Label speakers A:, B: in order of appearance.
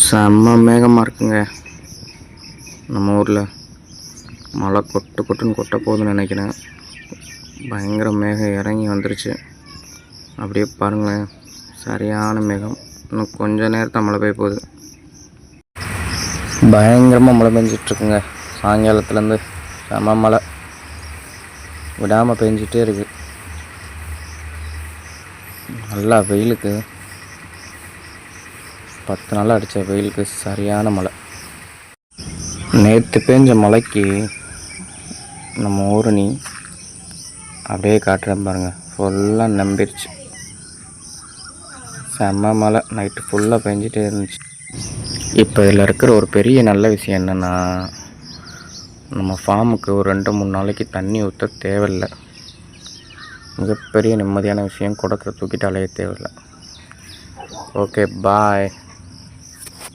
A: செம்ம மேகமாக இருக்குங்க. நம்ம ஊரில். மழை கொட்டு கொட்டுன்னு கொட்ட போகுதுன்னு நினைக்கிறேன். பயங்கர மேகம் இறங்கி வந்துருச்சு. அப்படியே பாருங்களேன். சரியான மேகம். இன்னும் கொஞ்சம் நேரத்தில் மழை பெய்ய போகுது. பயங்கரமாக மழை பெஞ்சிட்ருக்குங்க. சாயங்காலத்துலேருந்து செம மழை. விடாமல் பெஞ்சிட்டே இருக்குது நல்லா வெயிலுக்கு. பத்து நாள் அடித்த வெயிலுக்கு சரியான மழை. நேற்று பெஞ்ச மழைக்கு நம்ம ஊரணி அப்படியே காட்டுறேன் பாருங்கள் ஃபுல்லாக நம்பிருச்சு. செம்ம மழை. நைட்டு ஃபுல்லாக பெஞ்சிட்டே இருந்துச்சு. இப்போ இதில் இருக்கிற ஒரு பெரிய நல்ல விஷயம் என்னென்னா நம்ம ஃபார்முக்கு ஒரு ரெண்டு மூணு நாளைக்கு தண்ணி ஊற்ற தேவையில்லை. மிகப்பெரிய நிம்மதியான விஷயம் குடத்தை தூக்கிட்டு அலைய தேவையில்லை. Okay bye